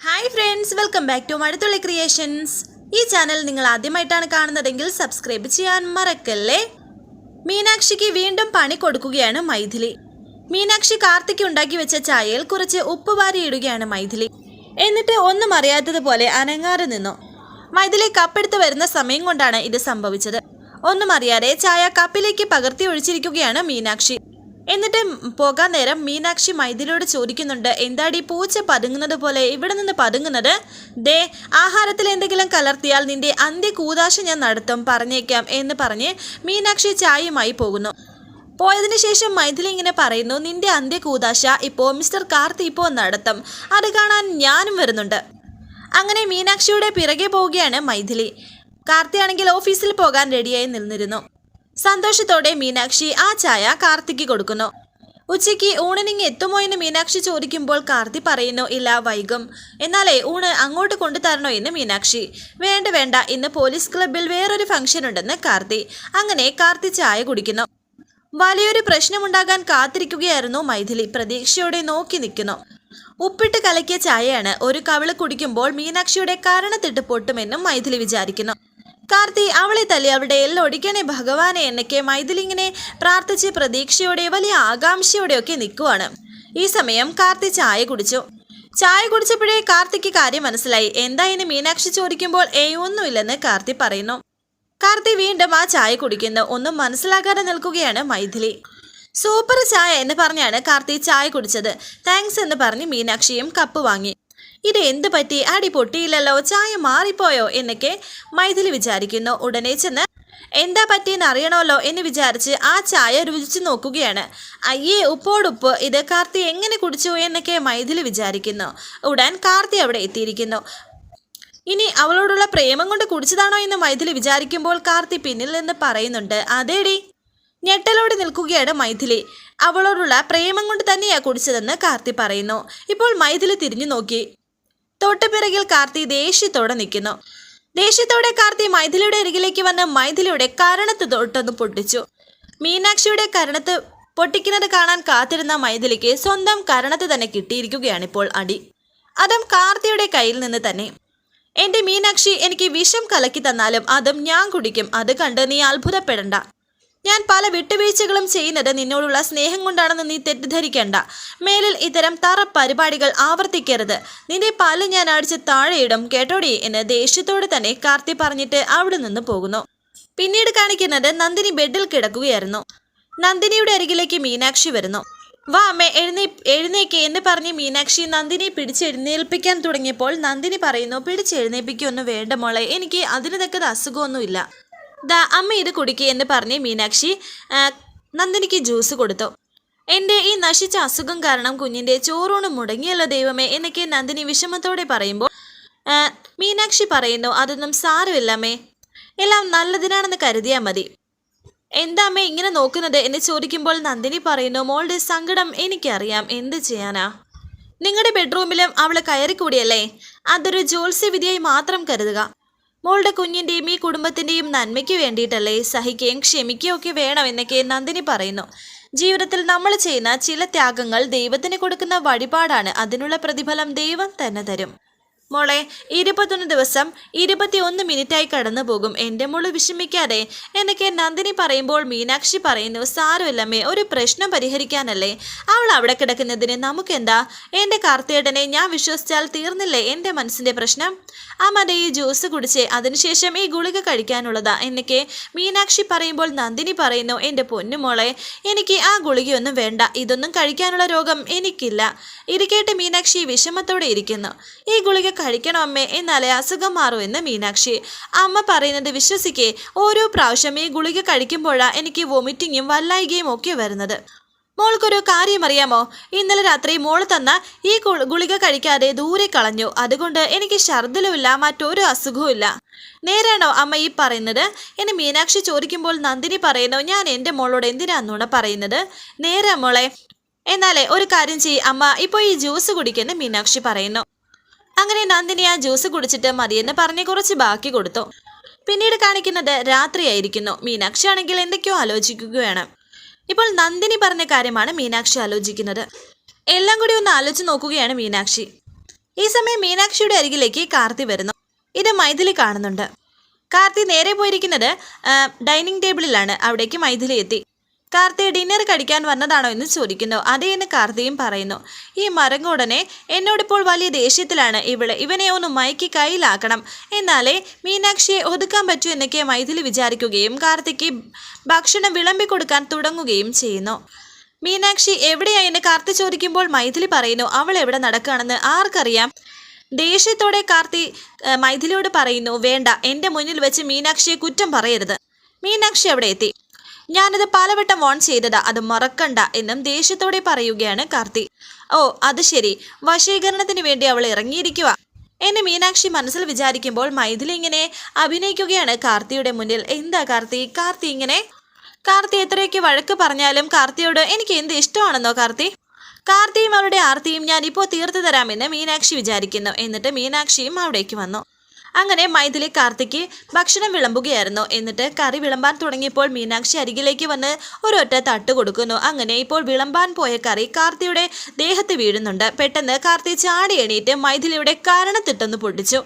Hi friends welcome back to Mazhathulli creations ഈ channel നിങ്ങൾ ആദ്യമായിട്ടാണ് കാണുന്നതെങ്കിൽ സബ്സ്ക്രൈബ് ചെയ്യാൻ മറക്കല്ലേ? മീനാക്ഷിക്ക് വീണ്ടും പണി കൊടുക്കുകയാണ് മൈഥിലി. മീനാക്ഷി കാർത്തിക്ക് ഉണ്ടാക്കി വെച്ച ചായയിൽ കുറച്ച് ഉപ്പ് വാരിയിടുകയാണ് മൈഥിലി. എന്നിട്ട് ഒന്നും അറിയാത്തതുപോലെ അനങ്ങാതെ നിന്നു. മൈഥിലി കപ്പെടുത്ത് വരുന്ന സമയം കൊണ്ടാണ് ഇത് സംഭവിച്ചത്. ഒന്നും അറിയാതെ ചായ കപ്പിലേക്ക് പകർത്തി ഒഴിച്ചിരിക്കുകയാണ് മീനാക്ഷി. എന്നിട്ട് പോകാൻ നേരം മീനാക്ഷി മൈഥിലിയോട് ചോദിക്കുന്നുണ്ട് എന്താടി പൂച്ച പതുങ്ങുന്നത് പോലെ? ഇവിടെ നിന്ന് പതുങ്ങുന്നത്? ദേ ആഹാരത്തിൽ എന്തെങ്കിലും കലർത്തിയാൽ നിന്റെ അന്ത്യ കൂതാശ ഞാൻ നടത്തും പറഞ്ഞേക്കാം എന്ന് പറഞ്ഞ് മീനാക്ഷി ചായയുമായി പോകുന്നു. പോയതിനു ശേഷം മൈഥിലി ഇങ്ങനെ പറയുന്നു നിന്റെ അന്ത്യ കൂതാശ ഇപ്പോൾ മിസ്റ്റർ കാർത്തി ഇപ്പോൾ നടത്തും അത് കാണാൻ ഞാനും വരുന്നുണ്ട്. അങ്ങനെ മീനാക്ഷിയുടെ പിറകെ പോവുകയാണ് മൈഥിലി. കാർത്തിയാണെങ്കിൽ ഓഫീസിൽ പോകാൻ റെഡിയായി നിന്നിരുന്നു. സന്തോഷത്തോടെ മീനാക്ഷി ആ ചായ കാർത്തിക്ക് കൊടുക്കുന്നു. ഉച്ചയ്ക്ക് ഊണിനിങ് എത്തുമോ എന്ന് മീനാക്ഷി ചോദിക്കുമ്പോൾ കാർത്തി പറയുന്നു ഇല്ല വൈകും. എന്നാലേ ഊണ് അങ്ങോട്ട് കൊണ്ടുതരണോ എന്ന് മീനാക്ഷി. വേണ്ട വേണ്ട. ഇന്ന് പോലീസ് ക്ലബിൽ വേറൊരു ഫംഗ്ഷൻ ഉണ്ടെന്ന് കാർത്തി. അങ്ങനെ കാർത്തി ചായ കുടിക്കുന്നു. വലിയൊരു പ്രശ്നമുണ്ടാകാൻ കാത്തിരിക്കുകയായിരുന്നു മൈഥിലി. പ്രതീക്ഷയോടെ നോക്കി നിൽക്കുന്നു. ഉപ്പിട്ട് കലക്കിയ ചായയാണ്. ഒരു കവിൾ കുടിക്കുമ്പോൾ മീനാക്ഷിയുടെ കാരണത്തിട്ട് പൊട്ടുമെന്നും മൈഥിലി വിചാരിക്കുന്നു. കാർത്തി അവളെ തല്ലി അവളുടെ എല്ലൊടിക്കണേ ഭഗവാനെ എന്നൊക്കെ മൈഥിലിങ്ങനെ പ്രാർത്ഥിച്ച് പ്രതീക്ഷയോടെ വലിയ ആകാംക്ഷയോടെയൊക്കെ നിൽക്കുവാണ്. ഈ സമയം കാർത്തി ചായ കുടിച്ചു. ചായ കുടിച്ചപ്പോഴേ കാർത്തിക്ക് കാര്യം മനസ്സിലായി. എന്താ ഇനി മീനാക്ഷി ചോദിക്കുമ്പോൾ ഏയ് ഒന്നുമില്ലെന്ന് കാർത്തി പറയുന്നു. കാർത്തി വീണ്ടും ആ ചായ കുടിക്കുന്നു. ഒന്നും മനസ്സിലാക്കാതെ നിൽക്കുകയാണ് മൈഥിലി. സൂപ്പർ ചായ എന്ന് പറഞ്ഞാണ് കാർത്തി ചായ കുടിച്ചത്. താങ്ക്സ് എന്ന് പറഞ്ഞ് മീനാക്ഷിയും കപ്പ് വാങ്ങി. ഇത് എന്ത് പറ്റി? അടി പൊട്ടിയില്ലല്ലോ. ചായ മാറിപ്പോയോ? എന്നൊക്കെ മൈഥിലി വിചാരിക്കുന്നു. ഉടനെ ചെന്ന് എന്താ പറ്റിയെന്ന് അറിയണമല്ലോ എന്ന് വിചാരിച്ച് ആ ചായ രുചിച്ചു നോക്കുകയാണ്. അയ്യേ ഉപ്പോടുപ്പ് ഇത് കാർത്തി എങ്ങനെ കുടിച്ചു? എന്നൊക്കെ മൈഥിലി വിചാരിക്കുന്നു. ഉടൻ കാർത്തി അവിടെ എത്തിയിരിക്കുന്നു. ഇനി അവളോടുള്ള പ്രേമം കൊണ്ട് കുടിച്ചതാണോ? എന്ന് മൈഥിലി വിചാരിക്കുമ്പോൾ കാർത്തി പിന്നിൽ നിന്ന് പറയുന്നുണ്ട്. അതേടി. ഞെട്ടലോടെ നിൽക്കുകയാണ് മൈഥിലി. അവളോടുള്ള പ്രേമം കൊണ്ട് തന്നെയാ കുടിച്ചതെന്ന് കാർത്തി പറയുന്നു. ഇപ്പോൾ മൈഥിലി തിരിഞ്ഞു നോക്കി. തൊട്ടുപിറകിൽ കാർത്തി ദേഷ്യത്തോടെ നിൽക്കുന്നു. ദേഷ്യത്തോടെ കാർത്തി മൈഥിലിയുടെ അരികിലേക്ക് വന്ന് മൈഥിലിയുടെ കരണത്ത് തൊട്ടൊന്ന് പൊട്ടിച്ചു. മീനാക്ഷിയുടെ കരണത്ത് പൊട്ടിക്കുന്നത് കാണാൻ കാത്തിരുന്ന മൈഥിലിക്ക് സ്വന്തം കരണത്ത് തന്നെ കിട്ടിയിരിക്കുകയാണിപ്പോൾ അടി. അതും കാർത്തിയുടെ കയ്യിൽ നിന്ന് തന്നെ. എന്റെ മീനാക്ഷി എനിക്ക് വിഷം കലക്കി തന്നാലും അതും ഞാൻ കുടിക്കും. അത് കണ്ട് നീ അത്ഭുതപ്പെടണ്ട. ഞാൻ പല വിട്ടുവീഴ്ചകളും ചെയ്യുന്നത് നിന്നോടുള്ള സ്നേഹം കൊണ്ടാണെന്ന് നീ തെറ്റിദ്ധരിക്കേണ്ട. മേലിൽ ഇത്തരം തറ പരിപാടികൾ ആവർത്തിക്കരുത്. നിന്റെ പല്ല് ഞാൻ അടിച്ച് താഴെയിടും കേട്ടോടി? എന്ന് ദേഷ്യത്തോടെ തന്നെ കാർത്തി പറഞ്ഞിട്ട് അവിടെ നിന്ന് പോകുന്നു. പിന്നീട് കാണിക്കുന്നത് നന്ദിനി ബെഡിൽ കിടക്കുകയായിരുന്നു. നന്ദിനിയുടെ അരികിലേക്ക് മീനാക്ഷി വരുന്നു. വാ അമ്മ എഴുന്നേ എഴുന്നേക്ക് എന്ന് പറഞ്ഞ് മീനാക്ഷി നന്ദിനി പിടിച്ചെഴുന്നേൽപ്പിക്കാൻ തുടങ്ങിയപ്പോൾ നന്ദിനി പറയുന്നു പിടിച്ചെഴുന്നേൽപ്പിക്കൊന്നും വേണ്ട മോളെ എനിക്ക് അതിന് തക്കത് അസുഖമൊന്നുമില്ല. ദാ അമ്മ ഇത് കുടിക്കുക എന്ന് പറഞ്ഞ് മീനാക്ഷി നന്ദിനിക്ക് ജ്യൂസ് കൊടുത്തു. എന്റെ ഈ നശിച്ച അസുഖം കാരണം കുഞ്ഞിന്റെ ചോറൂണ് മുടങ്ങിയല്ലോ ദൈവമേ എന്നൊക്കെ നന്ദിനി വിഷമത്തോടെ പറയുമ്പോൾ മീനാക്ഷി പറയുന്നു അതൊന്നും സാരമില്ലമ്മേ. എല്ലാം നല്ലതിനാണെന്ന് കരുതിയാൽ മതി. എന്താ അമ്മേ ഇങ്ങനെ നോക്കുന്നത്? എന്ന് ചോദിക്കുമ്പോൾ നന്ദിനി പറയുന്നു മോളുടെ സങ്കടം എനിക്കറിയാം. എന്ത് ചെയ്യാനാ? നിങ്ങളുടെ ബെഡ്റൂമിലും അവൾ കയറിക്കൂടിയല്ലേ? അതൊരു ജ്യോത്സ്യവിധിയായി മാത്രം കരുതുക. മോളുടെ കുഞ്ഞിന്റെയും ഈ കുടുംബത്തിന്റെയും നന്മയ്ക്ക് വേണ്ടിയിട്ടല്ലേ സഹിക്കുകയും ക്ഷമിക്കുകയും ഒക്കെ വേണം എന്നൊക്കെ നന്ദിനി പറയുന്നു. ജീവിതത്തിൽ നമ്മൾ ചെയ്യുന്ന ചില ത്യാഗങ്ങൾ ദൈവത്തിന് കൊടുക്കുന്ന വഴിപാടാണ്. അതിനുള്ള പ്രതിഫലം ദൈവം തന്നെ തരും. മോളെ ഇരുപത്തൊന്ന് ദിവസം ഇരുപത്തിയൊന്ന് മിനിറ്റായി കടന്നു പോകും എന്റെ മോൾ വിഷമിക്കാതെ എന്നൊക്കെ നന്ദിനി പറയുമ്പോൾ മീനാക്ഷി പറയുന്നു സാരമില്ലമ്മേ ഒരു പ്രശ്നം പരിഹരിക്കാനല്ലേ? അവൾ അവിടെ കിടക്കുന്നതിന് നമുക്കെന്താ? എന്റെ കാർത്തിയേട്ടനെ ഞാൻ വിശ്വസിച്ചാൽ തീർന്നില്ലേ എന്റെ മനസ്സിന്റെ പ്രശ്നം? ആ മതി ഈ ജ്യൂസ് കുടിച്ച്. അതിനുശേഷം ഈ ഗുളിക കഴിക്കാനുള്ളതാ. എന്നൊക്കെ മീനാക്ഷി പറയുമ്പോൾ നന്ദിനി പറയുന്നു എന്റെ പൊന്നുമോളെ എനിക്ക് ആ ഗുളികയൊന്നും വേണ്ട. ഇതൊന്നും കഴിക്കാനുള്ള രോഗം എനിക്കില്ല. ഇരിക്കേട്ട് മീനാക്ഷി വിഷമത്തോടെ ഇരിക്കുന്നു. ഈ ഗുളിക കഴിക്കണം അമ്മേ എന്നാലേ അസുഖം മാറൂ എന്ന് മീനാക്ഷി. അമ്മ പറയുന്നത് വിശ്വസിക്കേ ഓരോ പ്രാവശ്യം ഈ ഗുളിക കഴിക്കുമ്പോഴാണ് എനിക്ക് വൊമിറ്റിങ്ങും വല്ലായികയും ഒക്കെ വരുന്നത്. മോൾക്കൊരു കാര്യം അറിയാമോ ഇന്നലെ രാത്രി മോൾ തന്ന ഈ ഗുളിക കഴിക്കാതെ ദൂരെ കളഞ്ഞു. അതുകൊണ്ട് എനിക്ക് ഛർദിലുമില്ല മറ്റൊരു അസുഖവും ഇല്ല നേരാണോ അമ്മ ഈ പറയുന്നത്? എന്നെ മീനാക്ഷി ചോദിക്കുമ്പോൾ നന്ദിനി പറയുന്നു ഞാൻ എന്റെ മോളോട് എന്തിനാണെന്നാണ് നുണ പറയുന്നത്? നേരാ മോളെ. എന്നാലേ ഒരു കാര്യം ചെയ്യ്. അമ്മ ഇപ്പോൾ ഈ ജ്യൂസ് കുടിക്കുന്ന മീനാക്ഷി പറയുന്നു. അങ്ങനെ നന്ദിനി ആ ജ്യൂസ് കുടിച്ചിട്ട് മതിയെന്ന് പറഞ്ഞ് കുറച്ച് ബാക്കി കൊടുത്തു. പിന്നീട് കാണിക്കുന്നത് രാത്രിയായിരിക്കുന്നു. മീനാക്ഷി ആണെങ്കിൽ എന്തൊക്കെയോ ആലോചിക്കുകയാണ്. ഇപ്പോൾ നന്ദിനി പറഞ്ഞ കാര്യമാണ് മീനാക്ഷി ആലോചിക്കുന്നത്. എല്ലാം കൂടി ഒന്ന് ആലോചിച്ച് നോക്കുകയാണ് മീനാക്ഷി. ഈ സമയം മീനാക്ഷിയുടെ അരികിലേക്ക് കാർത്തി വരുന്നു. ഇത് മൈഥിലി കാണുന്നുണ്ട്. കാർത്തി നേരെ പോയിരിക്കുന്നത് ഡൈനിങ് ടേബിളിലാണ്. അവിടേക്ക് മൈഥിലി എത്തി. കാർത്തി ഡിന്നർ കഴിക്കാൻ വന്നതാണോ എന്ന് ചോദിക്കുന്നു. അതേ എന്ന് കാർത്തിയും പറയുന്നു. ഈ മരങ്ങോടനെ എന്നോടിപ്പോൾ വലിയ ദേഷ്യത്തിലാണ് ഇവൾ. ഇവനെ ഒന്ന് മയക്കി കയ്യിലാക്കണം. എന്നാലേ മീനാക്ഷിയെ ഒതുക്കാൻ പറ്റൂ എന്നൊക്കെ മൈഥിലി വിചാരിക്കുകയും കാർത്തിക്ക് ഭക്ഷണം വിളമ്പി കൊടുക്കാൻ തുടങ്ങുകയും ചെയ്യുന്നു. മീനാക്ഷി എവിടെയാ എന്ന് കാർത്തി ചോദിക്കുമ്പോൾ മൈഥിലി പറയുന്നു അവൾ എവിടെ നടക്കുകയാണെന്ന് ആർക്കറിയാം? ദേഷ്യത്തോടെ കാർത്തി മൈഥിലിയോട് പറയുന്നു വേണ്ട എന്റെ മുന്നിൽ വെച്ച് മീനാക്ഷിയെ കുറ്റം പറയരുത്. മീനാക്ഷി അവിടെ എത്തി. ഞാനത് പലവട്ടം വോൺ ചെയ്തതാ അത് മറക്കണ്ട എന്നും ദേഷ്യത്തോടെ പറയുകയാണ് കാർത്തി. ഓ അത് ശരി. വശീകരണത്തിന് വേണ്ടി അവൾ ഇറങ്ങിയിരിക്കുക എന്നെ മീനാക്ഷി മനസ്സിൽ വിചാരിക്കുമ്പോൾ മൈഥിലി ഇങ്ങനെ അഭിനയിക്കുകയാണ് കാർത്തിയുടെ മുന്നിൽ. എന്താ കാർത്തി? കാർത്തി ഇങ്ങനെ? കാർത്തി എത്രയൊക്കെ വഴക്ക് പറഞ്ഞാലും കാർത്തിയോട് എനിക്ക് എന്ത് ഇഷ്ടമാണെന്നോ കാർത്തി? കാർത്തിയും അവളുടെ ആർത്തിയും ഞാൻ ഇപ്പോൾ തീർത്തു തരാമെന്ന് മീനാക്ഷി വിചാരിക്കുന്നു. എന്നിട്ട് മീനാക്ഷിയും അവിടേക്ക് വന്നു. അങ്ങനെ മൈഥിലി കാർത്തിക്ക് ഭക്ഷണം വിളമ്പുകയായിരുന്നു. എന്നിട്ട് കറി വിളമ്പാൻ തുടങ്ങിയപ്പോൾ മീനാക്ഷി അരികിലേക്ക് വന്ന് ഒരൊറ്റ തട്ട് കൊടുക്കുന്നു. അങ്ങനെ ഇപ്പോൾ വിളമ്പാൻ പോയ കറി കാർത്തിയുടെ ദേഹത്ത് വീഴുന്നുണ്ട്. പെട്ടെന്ന് കാർത്തി ചാടി എണീറ്റ് മൈഥിലിയുടെ കാരണത്തിട്ടൊന്ന് പൊട്ടിച്ചു.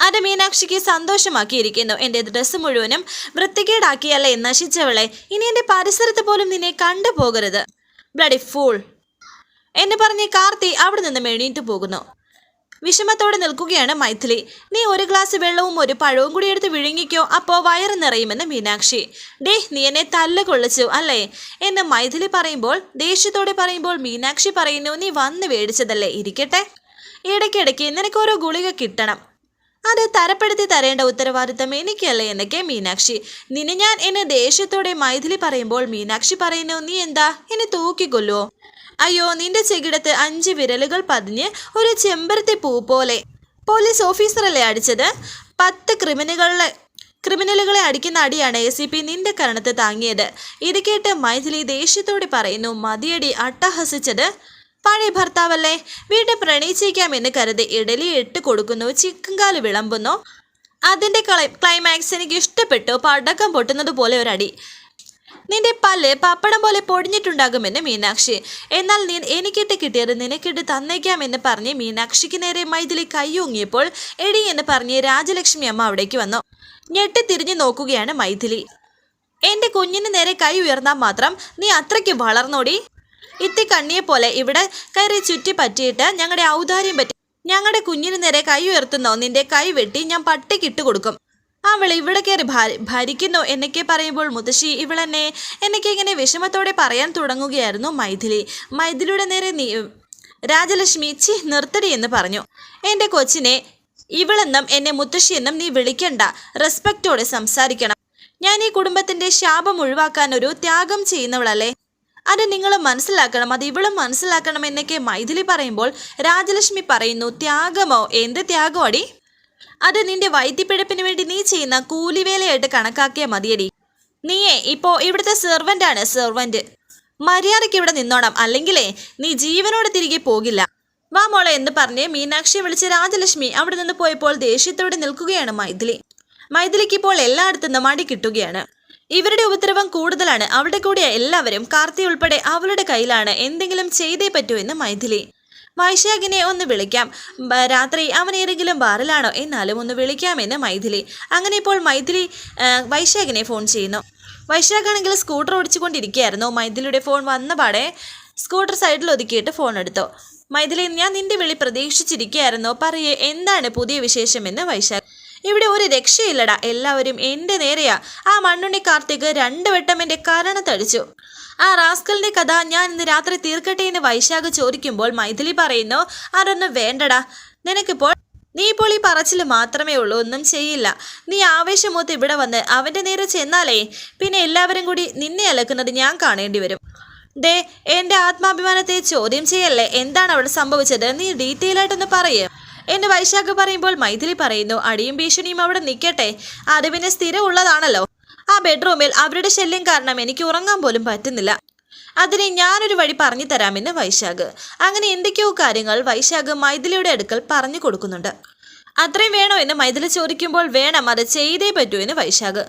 അത് മീനാക്ഷിക്ക് സന്തോഷമാക്കിയിരിക്കുന്നു. എന്റെ ഡ്രസ്സ് മുഴുവനും വൃത്തികേടാക്കിയല്ലേ നശിച്ചവളെ. ഇനി എന്റെ പരിസരത്ത് പോലും നിന്നെ കണ്ടുപോകരുത്. Bloody fool. എന്ന് പറഞ്ഞ് കാർത്തി അവിടെ നിന്ന് എണീറ്റ് പോകുന്നു. വിഷമത്തോടെ നിൽക്കുകയാണ് മൈഥിലി. നീ ഒരു ഗ്ലാസ് വെള്ളവും ഒരു പഴവും കൂടി എടുത്ത് വിഴുങ്ങിക്കോ അപ്പോൾ വയറ് നിറയുമെന്ന് മീനാക്ഷി. ഡേ നീ എന്നെ തല്ല കൊള്ളിച്ചു അല്ലേ എന്ന് മൈഥിലി പറയുമ്പോൾ ദേഷ്യത്തോടെ പറയുമ്പോൾ മീനാക്ഷി പറയുന്നു നീ വന്ന് മേടിച്ചതല്ലേ ഇരിക്കട്ടെ. ഇടയ്ക്കിടയ്ക്ക് നിനക്ക് ഓരോ ഗുളിക കിട്ടണം. അത് തരപ്പെടുത്തി തരേണ്ട ഉത്തരവാദിത്തം എനിക്കല്ലേ എന്നൊക്കെ മീനാക്ഷി. നിന്നെ ഞാൻ എന്നെ ദേഷ്യത്തോടെ മൈഥിലി പറയുമ്പോൾ മീനാക്ഷി പറയുന്നു നീ എന്താ? എന്നെ തൂക്കിക്കൊല്ലുവോ? അയ്യോ നിന്റെ ചെകിടത്ത് അഞ്ച് വിരലുകൾ പതിഞ്ഞ് ഒരു ചെമ്പരത്തി പൂ പോലെ. പോലീസ് ഓഫീസറല്ലേ അടിച്ചത്? പത്ത് ക്രിമിനലുകളെ ക്രിമിനലുകളെ അടിക്കുന്ന അടിയാണ് എ സി പി നിന്റെ കരണത്ത് താങ്ങിയത്. ഇത് കേട്ട് മൈഥിലി ദേഷ്യത്തോടെ പറയുന്നു മതിയടി അട്ടഹസിച്ചത്. പഴയ ഭർത്താവല്ലേ വീട് പ്രണയിച്ചേക്കാമെന്ന് കരുതി ഇഡലി ഇട്ട് കൊടുക്കുന്നു ചിക്കൻകാൽ വിളമ്പുന്നു. അതിന്റെ ക്ലൈ- ക്ലൈമാക്സ് എനിക്ക് ഇഷ്ടപ്പെട്ടു പടക്കം പൊട്ടുന്നത് പോലെ ഒരടി നിന്റെ പല്ല് പപ്പടം പോലെ പൊടിഞ്ഞിട്ടുണ്ടാകുമെന്ന് മീനാക്ഷി. എന്നാൽ നീ എനിക്കിട്ട് കിട്ടിയത് നിനക്കിട്ട് തന്നേക്കാമെന്ന് പറഞ്ഞ് മീനാക്ഷിക്ക് നേരെ മൈഥിലി കൈയൂങ്ങിയപ്പോൾ എടി എന്ന് പറഞ്ഞ് രാജലക്ഷ്മി അമ്മ അവിടേക്ക് വന്നു. ഞെട്ടി തിരിഞ്ഞു നോക്കുകയാണ് മൈഥിലി. എന്റെ കുഞ്ഞിന് നേരെ കൈ ഉയർന്നാൽ മാത്രം നീ അത്രയ്ക്ക് വളർന്നോടി? ഇത്തി കണ്ണിയെ പോലെ ഇവിടെ കയറി ചുറ്റി പറ്റിയിട്ട് ഞങ്ങളുടെ ഔദാര്യം പറ്റി ഞങ്ങളുടെ കുഞ്ഞിന് നേരെ കൈ ഉയർത്തുന്നോ? നിന്റെ കൈ വെട്ടി ഞാൻ പട്ടിക്കിട്ട് കൊടുക്കും. അവൾ ഇവിടെ കയറി ഭരിക്കുന്നു. എന്നൊക്കെ പറയുമ്പോൾ മുത്തശ്ശി ഇവളെന്നെ എന്നൊക്കെ ഇങ്ങനെ വിഷമത്തോടെ പറയാൻ തുടങ്ങുകയായിരുന്നു മൈഥിലി. മൈഥിലിയുടെ നേരെ രാജലക്ഷ്മി ചി നിർത്തടി എന്ന് പറഞ്ഞു. എന്റെ കൊച്ചിനെ ഇവളെന്നും എന്നെ മുത്തശ്ശിയെന്നും നീ വിളിക്കണ്ട. റെസ്പെക്റ്റോടെ സംസാരിക്കണം. ഞാൻ ഈ കുടുംബത്തിന്റെ ശാപം ഒഴിവാക്കാൻ ഒരു ത്യാഗം ചെയ്യുന്നവളല്ലേ? അത് നിങ്ങൾ മനസ്സിലാക്കണം. അത് ഇവളും മനസ്സിലാക്കണം എന്നൊക്കെ മൈഥിലി പറയുമ്പോൾ രാജലക്ഷ്മി പറയുന്നു ത്യാഗമോ? എന്ത് ത്യാഗമോ അടി? അത് നിന്റെ വൈദ്യപിഴപ്പിന് വേണ്ടി നീ ചെയ്യുന്ന കൂലിവേലയായിട്ട് കണക്കാക്കിയാൽ മതിയടി. നീയേ ഇപ്പോ ഇവിടുത്തെ ആണ് സെർവന്റ് മര്യാദയ്ക്ക് ഇവിടെ നിന്നോണം അല്ലെങ്കിലേ നീ ജീവനോടെ തിരികെ പോകില്ല. വാ മോളെ എന്ന് പറഞ്ഞ് മീനാക്ഷിയെ വിളിച്ച രാജലക്ഷ്മി അവിടെ നിന്ന് പോയപ്പോൾ ദേഷ്യത്തോടെ നിൽക്കുകയാണ് മൈഥിലി. മൈഥിലിക്ക് ഇപ്പോൾ എല്ലായിടത്തുനിന്നും മടി കിട്ടുകയാണ്. ഇവരുടെ ഉപദ്രവം കൂടുതലാണ്. അവിടെ കൂടിയ എല്ലാവരും കാർത്തി ഉൾപ്പെടെ അവളുടെ കയ്യിലാണ് എന്തെങ്കിലും ചെയ്തേ പറ്റൂ എന്ന് മൈഥിലി. വൈശാഖിനെ ഒന്ന് വിളിക്കാം. രാത്രി അവൻ ഏതെങ്കിലും ബാറിലാണോ? എന്നാലും ഒന്ന് വിളിക്കാമെന്ന് മൈഥിലി. അങ്ങനെ ഇപ്പോൾ മൈഥിലി വൈശാഖിനെ ഫോൺ ചെയ്യുന്നു. വൈശാഖാണെങ്കിൽ സ്കൂട്ടർ ഓടിച്ചുകൊണ്ടിരിക്കുകയായിരുന്നു. മൈഥിലിയുടെ ഫോൺ വന്ന പാടെ സ്കൂട്ടർ സൈഡിൽ ഒതുക്കിയിട്ട് ഫോൺ എടുത്തു. മൈഥിലി ഞാൻ നിന്റെ വിളി പ്രതീക്ഷിച്ചിരിക്കുകയായിരുന്നു. പറയേ എന്താണ് പുതിയ വിശേഷമെന്ന് വൈശാഖ്. ഇവിടെ ഒരു രക്ഷയില്ലടാ. എല്ലാവരും എന്റെ നേരെയാ. ആ മണ്ണുണ്ണി കാർത്തിക് രണ്ടു വട്ടം എന്റെ കരണത്തടിച്ചു. ആ റാസ്കലിന്റെ കഥ ഞാൻ ഇന്ന് രാത്രി തീർക്കട്ടെ എന്ന് വൈശാഖ് ചോദിക്കുമ്പോൾ മൈഥിലി പറയുന്നു അതൊന്നും വേണ്ടടാ. നിനക്കിപ്പോൾ നീ ഇപ്പോൾ ഈ പറച്ചിൽ മാത്രമേ ഉള്ളൂ ഒന്നും ചെയ്യില്ല. നീ ആവേശമൊത്ത് ഇവിടെ വന്ന് അവന്റെ നേരെ ചെന്നാലേ പിന്നെ എല്ലാവരും കൂടി നിന്നെ അലക്കുന്നത് ഞാൻ കാണേണ്ടി വരും. ദേ എന്റെ ആത്മാഭിമാനത്തെ ചോദ്യം ചെയ്യല്ലേ? എന്താണ് അവിടെ സംഭവിച്ചത്? നീ ഡീറ്റെയിൽ ആയിട്ടൊന്ന് പറയേ. എന്റെ വൈശാഖ് പറയുമ്പോൾ മൈഥിലി പറയുന്നു അടിയും ഭീഷണിയും അവിടെ നിൽക്കട്ടെ അത് പിന്നെ സ്ഥിരം ഉള്ളതാണല്ലോ ആ ബെഡ്റൂമിൽ അവരുടെ ശല്യം കാരണം എനിക്ക് ഉറങ്ങാൻ പോലും പറ്റുന്നില്ല. അതിന് ഞാനൊരു വഴി പറഞ്ഞു തരാമെന്ന് വൈശാഖ്. അങ്ങനെ എന്തൊക്കെയോ കാര്യങ്ങൾ വൈശാഖ് മൈഥിലിയുടെ അടുക്കൽ പറഞ്ഞു കൊടുക്കുന്നുണ്ട്. അത്രയും വേണോ എന്ന് മൈഥിലി ചോദിക്കുമ്പോൾ വേണം അത് ചെയ്തേ പറ്റൂ എന്ന് വൈശാഖ്.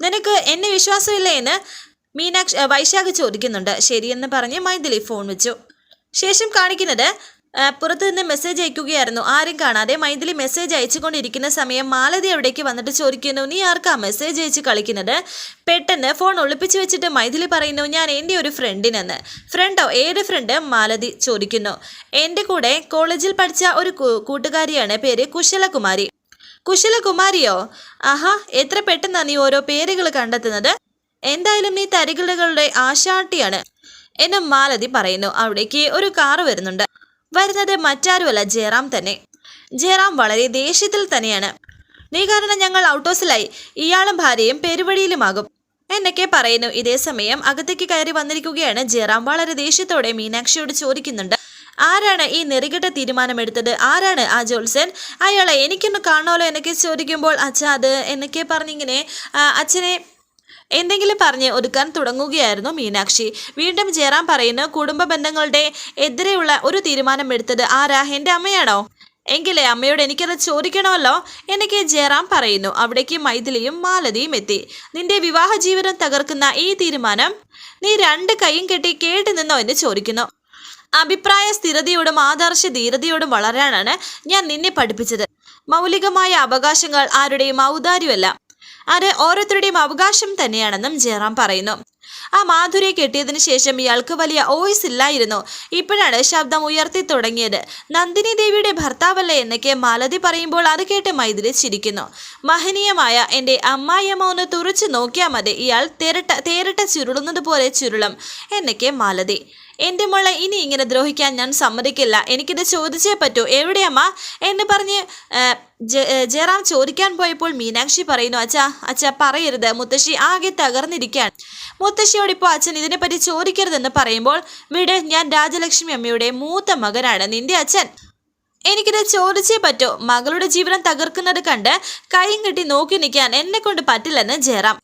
നിനക്ക് എന്നെ വിശ്വാസമില്ല എന്ന് മീനാക്ഷി വൈശാഖ് ചോദിക്കുന്നുണ്ട്. ശരിയെന്ന് പറഞ്ഞ് മൈഥിലി ഫോൺ വെച്ചു. ശേഷം കാണിക്കുന്നത് പുറത്ത് നിന്ന് മെസ്സേജ് അയക്കുകയായിരുന്നു. ആരും കാണാതെ മൈഥിലി മെസ്സേജ് അയച്ചുകൊണ്ടിരിക്കുന്ന സമയം മാലതി അവിടേക്ക് വന്നിട്ട് ചോദിക്കുന്നു നീ ആർക്കാ മെസ്സേജ് അയച്ച് കളിക്കുന്നത്? പെട്ടെന്ന് ഫോൺ ഒളിപ്പിച്ച് വെച്ചിട്ട് മൈഥിലി പറയുന്നു ഞാൻ എന്റെ ഒരു ഫ്രണ്ടിനെന്ന് ഫ്രണ്ടോ ഏത് ഫ്രണ്ട് മാലതി ചോദിക്കുന്നു. എന്റെ കൂടെ കോളേജിൽ പഠിച്ച ഒരു കൂട്ടുകാരിയാണ്. പേര് കുശലകുമാരി. കുശലകുമാരിയോ? ആഹാ എത്ര പെട്ടെന്നാണ് നീ ഓരോ പേരുകൾ കണ്ടെത്തുന്നത്. എന്തായാലും നീ തരികളുടെ ആശാട്ടിയാണ്. എന്ന് മാലതി പറയുന്നു. അവിടേക്ക് ഒരു കാറ് വരുന്നുണ്ട്. വരുന്നത് മറ്റാരുമല്ല ജയറാം തന്നെ. ജയറാം വളരെ ദേഷ്യത്തിൽ തന്നെയാണ്. നീ കാരണം ഞങ്ങൾ ഔട്ടോസിലായി ഇയാളും ഭാര്യയും പെരുവഴിയിലുമാകും. എന്നൊക്കെ പറയുന്നു. ഇതേ സമയം അകത്തേക്ക് കയറി വന്നിരിക്കുകയാണ് ജയറാം. വളരെ ദേഷ്യത്തോടെ മീനാക്ഷിയോട് ചോദിക്കുന്നുണ്ട്. ആരാണ് ഈ നെറികെട്ട തീരുമാനമെടുത്തത്? ആരാണ് ആ ജോൽസൻ അയാളെ എനിക്കൊന്ന് കാണാമല്ലോ എന്നൊക്കെ ചോദിക്കുമ്പോൾ അച്ഛാ അത് എന്നൊക്കെ പറഞ്ഞിങ്ങനെ അച്ഛനെ എന്തെങ്കിലും പറഞ്ഞ് ഒതുക്കാൻ തുടങ്ങുകയായിരുന്നു മീനാക്ഷി. വീണ്ടും ജയറാം പറയുന്നു കുടുംബ ബന്ധങ്ങളുടെ എതിരെയുള്ള ഒരു തീരുമാനമെടുത്തത് ആരാ? എന്റെ അമ്മയാണോ? എങ്കിലേ അമ്മയോട് എനിക്കത് ചോദിക്കണമല്ലോ എനിക്ക് ജയറാം പറയുന്നു. അവിടേക്ക് മൈഥിലിയും മാലതിയും എത്തി. നിന്റെ വിവാഹ ജീവിതം തകർക്കുന്ന ഈ തീരുമാനം നീ രണ്ട് കൈയും കെട്ടി കേട്ടു നിന്നോ? എന്ന് ചോദിക്കുന്നു. അഭിപ്രായ സ്ഥിരതയോടും ആദർശ ധീരതയോടും വളരാനാണ് ഞാൻ നിന്നെ പഠിപ്പിച്ചത്. മൗലികമായ അവകാശങ്ങൾ ആരുടെയും ഔദാര്യമല്ല. അത് ഓരോരുത്തരുടെയും അവകാശം തന്നെയാണെന്നും ജയറാം പറയുന്നു. ആ മാധുരിയെ കെട്ടിയതിനു ശേഷം ഇയാൾക്ക് വലിയ ഓയിസ് ഇല്ലായിരുന്നു. ഇപ്പോഴാണ് ശബ്ദം ഉയർത്തി തുടങ്ങിയത്. നന്ദിനി ദേവിയുടെ ഭർത്താവല്ലേ എന്നൊക്കെ മാലതി പറയുമ്പോൾ അത് കേട്ട് മൈതിരി ചിരിക്കുന്നു. മഹനീയമായ എന്റെ അമ്മായിയമ്മ ഒന്ന് തുറച്ചു നോക്കിയാൽ മതി. ഇയാൾ തേരട്ട തേരട്ട ചുരുളുന്നത് പോലെ ചുരുളും എന്നൊക്കെ മാലതി. എന്റെ മോളെ ഇനി ഇങ്ങനെ ദ്രോഹിക്കാൻ ഞാൻ സമ്മതിക്കില്ല. എനിക്കിത് ചോദിച്ചേ പറ്റൂ. എവിടെയമ്മ എന്ന് പറഞ്ഞ് ജയറാം ചോദിക്കാൻ പോയപ്പോൾ മീനാക്ഷി പറയുന്നു അച്ഛാ അച്ഛാ പറയരുത്. മുത്തശ്ശി ആകെ തകർന്നിരിക്കാൻ മുത്തശ്ശിയോട് ഇപ്പോൾ അച്ഛൻ ഇതിനെപ്പറ്റി ചോദിക്കരുതെന്ന് പറയുമ്പോൾ വീട് ഞാൻ രാജലക്ഷ്മി അമ്മയുടെ മൂത്ത മകനാണ്. നിന്റെ അച്ഛൻ എനിക്കിത് ചോദിച്ചേ പറ്റൂ. മകളുടെ ജീവനം തകർക്കുന്നത് കണ്ട് കൈയും കെട്ടി നോക്കി നിൽക്കാൻ എന്നെ കൊണ്ട് പറ്റില്ലെന്ന് ജയറാം.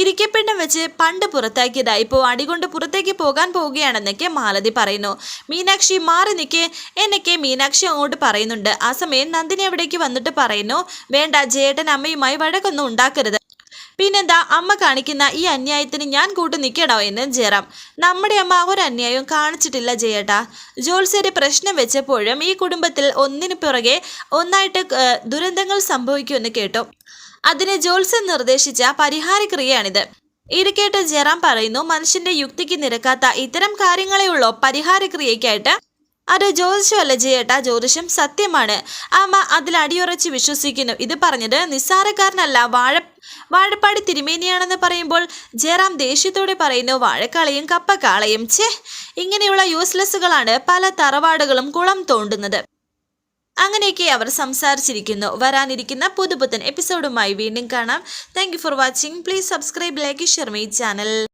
ഇരിക്കപ്പെണ്ണം വെച്ച് പണ്ട് പുറത്താക്കിയതാ ഇപ്പോൾ അടികൊണ്ട് പുറത്തേക്ക് പോകാൻ പോവുകയാണെന്നൊക്കെ മാലതി പറയുന്നു. മീനാക്ഷി മാറി നിൽക്കേ എന്നൊക്കെ മീനാക്ഷി അങ്ങോട്ട് പറയുന്നുണ്ട്. ആ സമയം നന്ദിനി അവിടേക്ക് വന്നിട്ട് പറയുന്നു വേണ്ട ജേട്ടൻ അമ്മയുമായി വഴക്കൊന്നും ഉണ്ടാക്കരുത്. പിന്നെന്താ അമ്മ കാണിക്കുന്ന ഈ അന്യായത്തിന് ഞാൻ കൂട്ടു നിൽക്കണോ എന്ന് ജയറാം. നമ്മുടെ അമ്മ ഒരു അന്യായവും കാണിച്ചിട്ടില്ല ജയേട്ടാ. ജോത്സ്യരെ പ്രശ്നം വെച്ചപ്പോഴും ഈ കുടുംബത്തിൽ ഒന്നിനു പുറകെ ഒന്നായിട്ട് ദുരന്തങ്ങൾ സംഭവിക്കുമെന്ന് കേട്ടു. അതിന് ജോത്സ്യം നിർദ്ദേശിച്ച പരിഹാരക്രിയയാണിത്. ഇത് കേട്ട് ജയറാം പറയുന്നു മനുഷ്യന്റെ യുക്തിക്ക് നിരക്കാത്ത ഇത്തരം കാര്യങ്ങളെ ഉള്ളോ പരിഹാരക്രിയയ്ക്കായിട്ട് അത് ജ്യോതിഷമല്ല ജയേട്ടാ ജ്യോതിഷം സത്യമാണ്. അമ്മ അതിൽ അടിയുറച്ച് വിശ്വസിക്കുന്നു. ഇത് പറഞ്ഞത് നിസ്സാരക്കാരനല്ല വാഴ വാഴപ്പാടി തിരുമേനിയാണെന്ന് പറയുമ്പോൾ ജയറാം ദേഷ്യത്തോടെ പറയുന്നു വാഴക്കാളയും കപ്പക്കാളയും. ഛേ ഇങ്ങനെയുള്ള യൂസ്ലെസ്സുകളാണ് പല തറവാടുകളും കുളം തോണ്ടുന്നത്. അങ്ങനെയൊക്കെ അവർ സംസാരിച്ചിരിക്കുന്നു. വരാനിരിക്കുന്ന പുതുപുത്തൻ എപ്പിസോഡുമായി വീണ്ടും കാണാം. Thank for watching please subscribe like share my channel